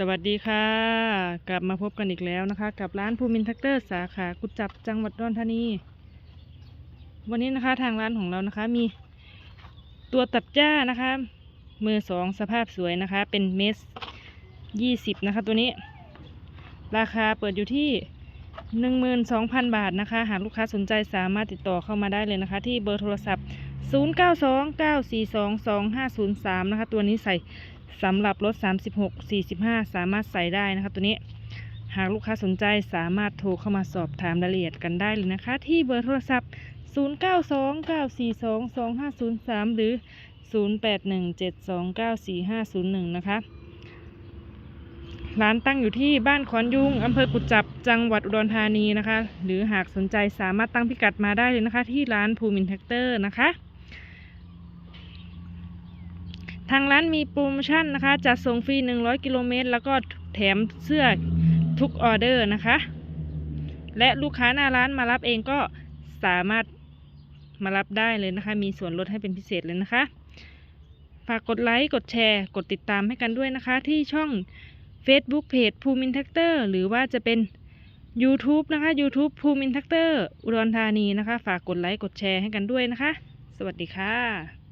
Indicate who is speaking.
Speaker 1: สวัสดีค่ะ กลับมาพบกันอีกแล้วนะคะ กับร้านภูมินท็กเตอร์สาขากุจจับจังหวัดอุดรธานีวันนี้นะคะทางร้านของเรานะคะมีตัวตัดหญ้านะคะ มือสองสภาพสวยนะคะ เป็นเมสยี่สิบนะคะ ตัวนี้ ราคาเปิดอยู่ที่หนึ่งมืนสองพันบาทนะคะ หากลูกค้าสนใจสามารถติดต่อเข้ามาได้เลยนะคะ ที่เบอร์โทรศัพท์ 0 9 2 9 4 2 2 5 0 3 นะคะ ตัวนี้ใส่ สำหรับรถ 36 45 สามารถใส่ได้นะคะตัวนี้ หากลูกค้าสนใจสามารถโทรเข้ามาสอบถามรายละเอียดกันได้เลยนะคะ ที่เบอร์โทรศัพท์ 0 9 2 9 4 2 2 5 0 3 หรือ 0 8 1 7 2 9 4 5 0 1 นะคะ ร้านตั้งอยู่ที่บ้านขอนยุงอำเภอกุจจับ จังหวัดอุดรธานีนะคะ หรือหากสนใจสามารถตั้งพิกัดมาได้เลยนะคะ ที่ร้านภูมินแท็กเตอร์นะคะ ทางร้านมีโปรโมชั่นนะคะจัดส่งฟรี 100 กิโลเมตร แล้วก็แถมเสื้อทุกออเดอร์นะคะ และลูกค้าหน้าร้านมารับเองก็สามารถมารับได้เลยนะคะ มีส่วนลดให้เป็นพิเศษเลยนะคะฝากกดไลค์ กดแชร์ กดติดตามให้กันด้วยนะคะ ที่ช่อง Facebook เพจภูมินแท็กเตอร์หรือว่าจะเป็น YouTube นะคะ YouTube ภูมินแท็กเตอร์อุดรธานีนะคะ ฝากกดไลค์ กดแชร์ให้กันด้วยนะคะ สวัสดีค่ะ